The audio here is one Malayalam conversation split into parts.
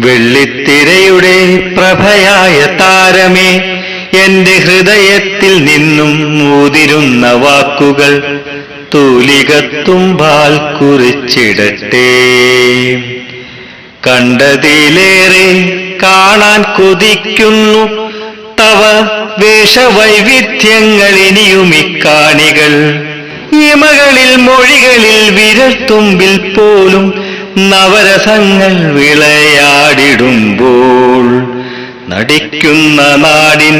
വെള്ളിത്തിരയുടെ പ്രഭയായ താരമേ എന്റെ ഹൃദയത്തിൽ നിന്നും മൂതിരുന്ന വാക്കുകൾ തൂലികത്തുമ്പാൽ കുറിച്ചിടട്ടെ. കണ്ടതിലേറെ കാണാൻ കൊതിക്കുന്നു തവ വേഷവൈവിധ്യങ്ങൾ ഇനിയും ഇക്കാണികൾ. ഇമകളിൽ മൊഴികളിൽ വിരൽത്തുമ്പിൽ പോലും നവരസങ്ങൾ വിളയാടിടുമ്പോൾ നടിക്കുന്ന നാടിൻ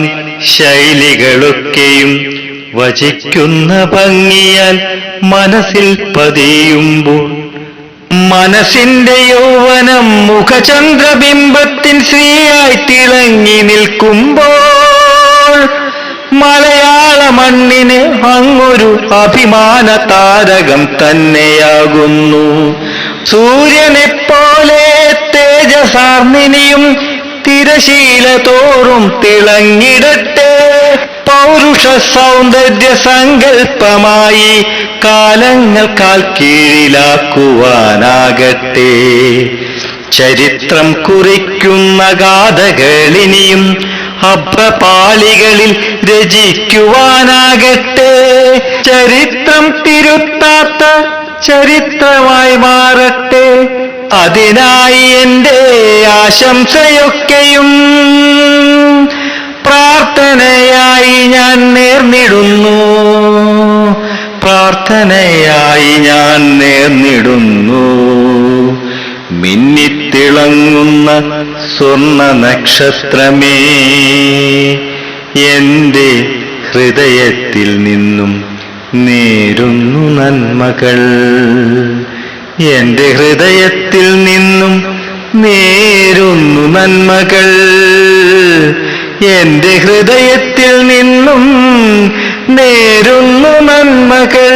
ശൈലികളൊക്കെയും വചിക്കുന്ന ഭംഗിയാൽ മനസ്സിൽ പതിയുമ്പോൾ മനസ്സിന്റെ യൗവനം മുഖചന്ദ്രബിംബത്തിൻ ശ്രീയായി തിളങ്ങി നിൽക്കുമ്പോൾ മലയാള മണ്ണിന് അങ്ങൊരു അഭിമാന താരകം തന്നെയാകുന്നു. സൂര്യനെ പോലെ തേജസാർന്നിനിയും തിരശീല തോറും തിളങ്ങിടട്ടെ. പൗരുഷ സൗന്ദര്യ സങ്കല്പമായി കാലങ്ങൾക്കാൽ കീഴിലാക്കുവാനാകട്ടെ. ചരിത്രം കുറിക്കുന്ന ഗാഥകളിനിയും അഭ്രപാളികളിൽ രചിക്കുവാനാകട്ടെ. ചരിത്രം തിരുത്താത്ത ചരിത്രമായി മാറട്ടെ അതിനായി എന്റെ ആശംസയൊക്കെയും പ്രാർത്ഥനയായി ഞാൻ നേർന്നിടുന്നു. പ്രാർത്ഥനയായി ഞാൻ നേർന്നിടുന്നു. മിന്നിത്തിളങ്ങുന്ന സ്വർണ നക്ഷത്രമേ എന്റെ ഹൃദയത്തിൽ നിന്നും നേരുന്നു നന്മകൾ. എന്റെ ഹൃദയത്തിൽ നിന്നും നേരുന്നു നന്മകൾ. എന്റെ ഹൃദയത്തിൽ നിന്നും നേരുന്നു നന്മകൾ.